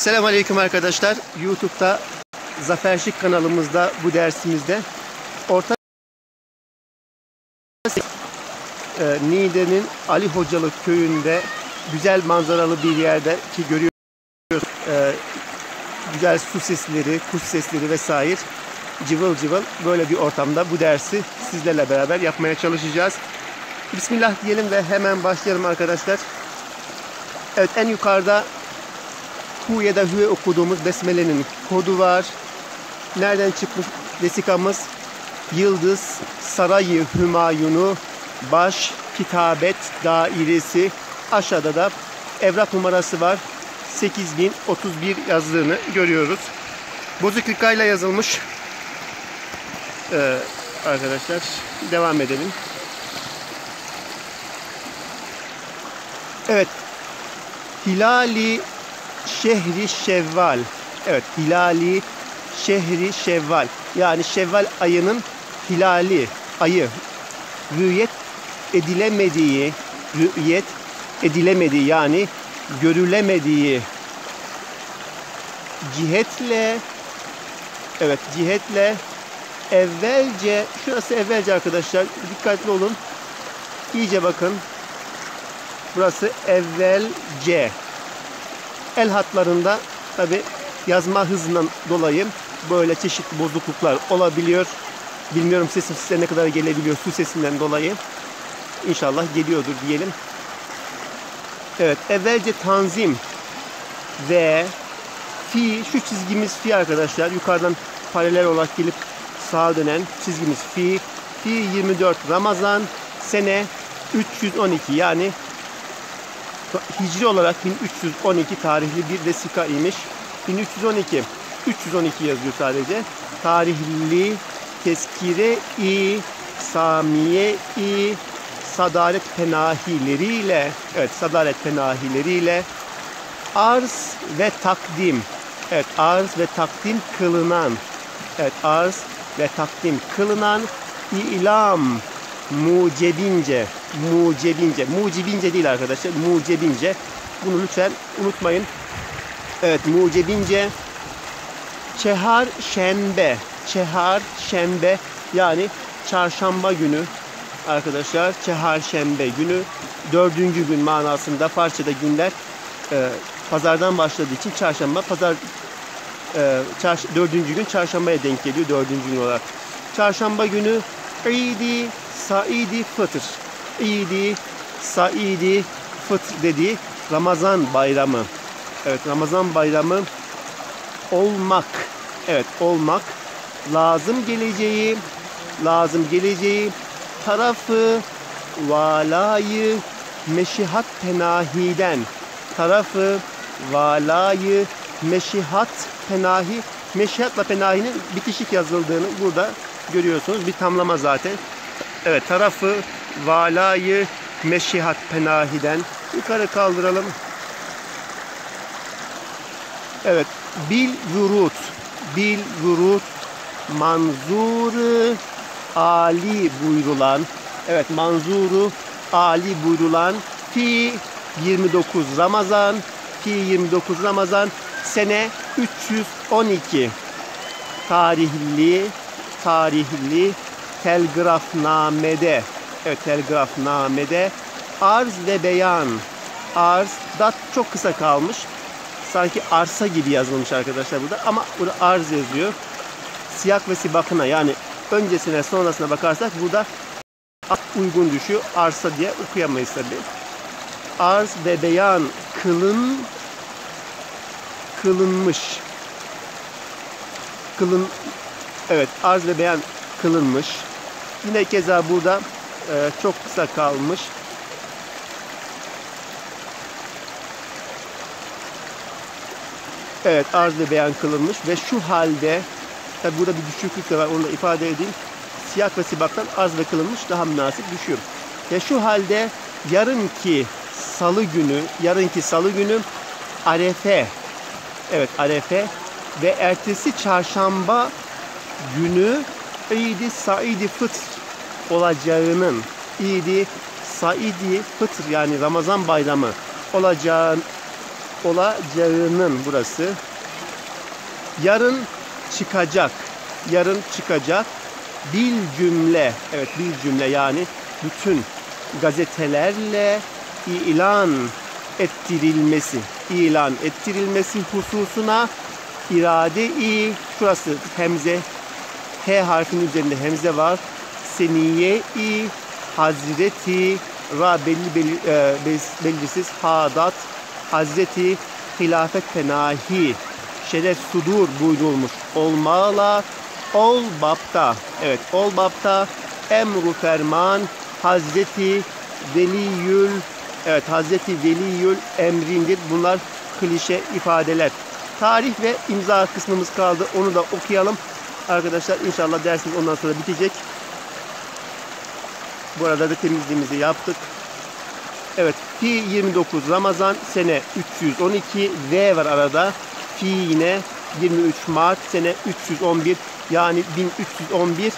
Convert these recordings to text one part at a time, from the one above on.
Selamünaleyküm arkadaşlar. YouTube'da Zafer Şık kanalımızda bu dersimizde Orta e, Niğde'nin Ali Hocalı köyünde güzel manzaralı bir yerde ki görüyoruz e, güzel su sesleri, kuş sesleri vesaire cıvıl cıvıl böyle bir ortamda bu dersi sizlerle beraber yapmaya çalışacağız. Bismillah diyelim ve hemen başlayalım arkadaşlar. Evet en yukarıda Hu ya da Hüve okuduğumuz Besmele'nin kodu var. Nereden çıkmış vesikamız? Yıldız Sarayı Hümayunu Baş Kitabet Dairesi aşağıda da evrak numarası var. 8031 yazdığını görüyoruz. Bozuk ile yazılmış. Ee, arkadaşlar devam edelim. Evet. Hilali Şehri Şevval. Evet, Hilali Şehri Şevval. Yani Şevval ayının hilali, ayı. Rüyet edilemediği, rüyet edilemediği yani görülemediği cihetle evet cihetle evvelce şurası evvelce arkadaşlar dikkatli olun iyice bakın burası evvelce el hatlarında tabi yazma hızından dolayı böyle çeşitli bozukluklar olabiliyor. Bilmiyorum sesim size ne kadar gelebiliyor su sesinden dolayı. İnşallah geliyordur diyelim. Evet evvelce tanzim ve fi şu çizgimiz fi arkadaşlar yukarıdan paralel olarak gelip sağa dönen çizgimiz fi fi 24 Ramazan sene 312 yani Hicri olarak 1312 tarihli bir vesika imiş. 1312 312 yazıyor sadece. Tarihli teskire-i samiye-i sadaret penahileriyle evet sadaret penahileriyle arz ve takdim evet arz ve takdim kılınan evet arz ve takdim kılınan ilam mucebince mucebince. Mucibince değil arkadaşlar mucebince. Bunu lütfen unutmayın. Evet mucebince çehar şembe çehar şembe. Yani çarşamba günü arkadaşlar çehar şembe günü. Dördüncü gün manasında Farsçada günler e, pazardan başladığı için çarşamba pazar e, çarş, dördüncü gün çarşambaya denk geliyor dördüncü gün olarak. Çarşamba günü İdi Saidi Fıtır. İdi Saidi Fıtır dediği Ramazan bayramı. Evet Ramazan bayramı olmak. Evet olmak. Lazım geleceği lazım geleceği tarafı valayı meşihat penahiden tarafı valayı meşihat penahi meşihatla penahinin bitişik yazıldığını burada görüyorsunuz. Bir tamlama zaten. Evet tarafı valayı meşihat penahiden yukarı kaldıralım. Evet bil vurut bil vurut manzuru ali buyurulan evet manzuru ali buyurulan fi 29 Ramazan fi 29 Ramazan sene 312 tarihli tarihli telgrafnamede evet telgrafnamede arz ve beyan. Arz dat çok kısa kalmış. Sanki arsa gibi yazılmış arkadaşlar burada ama burada arz yazıyor. Siyak ve sibakına yani öncesine sonrasına bakarsak burada uygun düşüyor. Arsa diye okuyamayız tabi arz ve beyan kılın kılınmış. Kılın Evet arz ve beyan kılınmış. Yine keza burada e, çok kısa kalmış. Evet arz ve beyan kılınmış ve şu halde tabi burada bir düşüklük de var onu da ifade edeyim. Siyah ve sibaktan arz ve kılınmış daha münasip düşüyor. Ve şu halde yarınki salı günü, yarınki salı günü Arefe, evet Arefe ve ertesi çarşamba günü İdi Saidi Fıtr olacağının İdi Saidi Fıtr yani Ramazan bayramı olacağın olacağının burası. Yarın çıkacak. Yarın çıkacak. Bil cümle. Evet bil cümle yani bütün gazetelerle ilan ettirilmesi, ilan ettirilmesi hususuna irade-i şurası hemze H harfinin üzerinde hemze var. Seniye-i Hazreti Ra belli belli e, belirsiz Hadat Hazreti Hilafet Penahi Şeref Sudur buyurulmuş olmağla ol bapta evet ol bapta emru ferman Hazreti Veliyül evet Hazreti Veliyül emrindir. Bunlar klişe ifadeler. Tarih ve imza kısmımız kaldı. Onu da okuyalım. Arkadaşlar inşallah dersimiz ondan sonra bitecek. Bu arada da temizliğimizi yaptık. Evet Fi 29 Ramazan sene 312 V var arada. Fi yine 23 Mart sene 311 yani 1311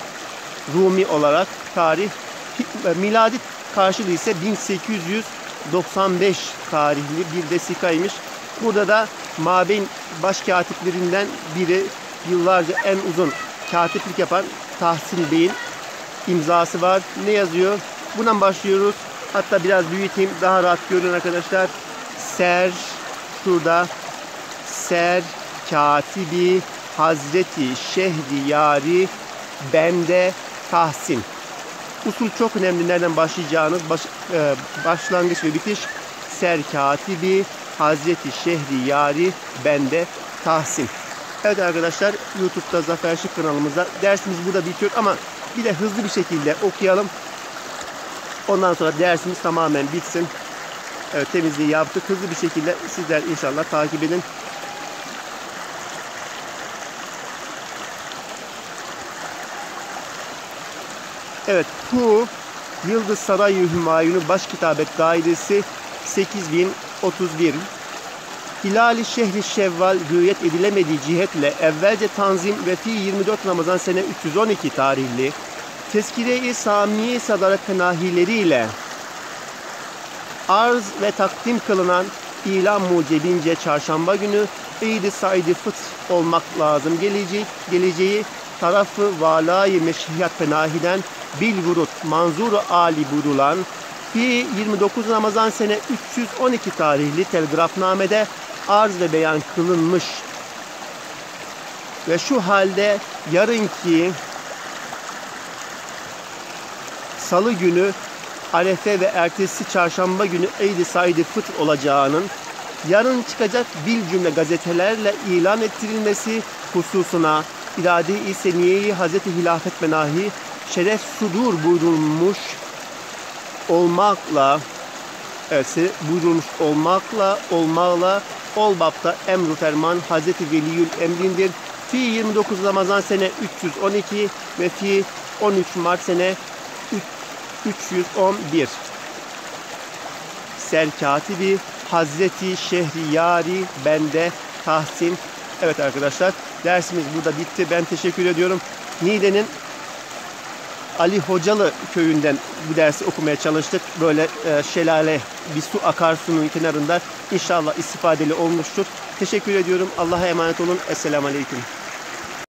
Rumi olarak tarih miladi karşılığı ise 1895 tarihli bir vesikaymış. Burada da Mabeyn başkatiplerinden biri yıllarca en uzun katiplik yapan Tahsin Bey'in imzası var. Ne yazıyor? Bundan başlıyoruz. Hatta biraz büyüteyim daha rahat görün arkadaşlar. Ser şurada Ser Katibi Hazreti Şehri Yari Bende Tahsin. Usul çok önemli. Nereden başlayacağınız baş, e, başlangıç ve bitiş. Ser Katibi Hazreti Şehri Yari Bende Tahsin. Evet arkadaşlar YouTube'da Zafer Şık kanalımızda dersimiz burada bitiyor ama bir de hızlı bir şekilde okuyalım. Ondan sonra dersimiz tamamen bitsin. Evet temizliği yaptık. Hızlı bir şekilde sizler inşallah takip edin. Evet bu Yıldız Sarayı Hümayun'u Baş Kitabet Dairesi 8031 Hilali Şehri Şevval rüyet edilemediği cihetle evvelce tanzim ve fi 24 Ramazan sene 312 tarihli Tezkire-i Samiye Sadarak Nahileriyle arz ve takdim kılınan ilan mucibince çarşamba günü Eid-i Said-i Fıtr olmak lazım geleceği, geleceği tarafı valayı meşhiyat penahiden bil vurut manzuru ali buyurulan fi 29 Ramazan sene 312 tarihli telgrafnamede arz ve beyan kılınmış. Ve şu halde yarınki salı günü Arefe ve ertesi çarşamba günü Eid-i Said-i Fıtr olacağının yarın çıkacak bil cümle gazetelerle ilan ettirilmesi hususuna irade-i seniyeyi Hazreti Hilafet Menahi şeref sudur buyurulmuş olmakla evet, buyurulmuş olmakla olmakla Olbap'ta emru ferman Hazreti Veliyül emrindir. Fi 29 Ramazan sene 312 ve fi 13 Mart sene 311. Serkatibi Hazreti Şehriyari Bende Tahsin. Evet arkadaşlar dersimiz burada bitti. Ben teşekkür ediyorum. Niğde'nin Ali Hocalı köyünden bu dersi okumaya çalıştık. Böyle e, şelale bir su akarsunun kenarında inşallah istifadeli olmuştur. Teşekkür ediyorum. Allah'a emanet olun. Esselamu Aleyküm.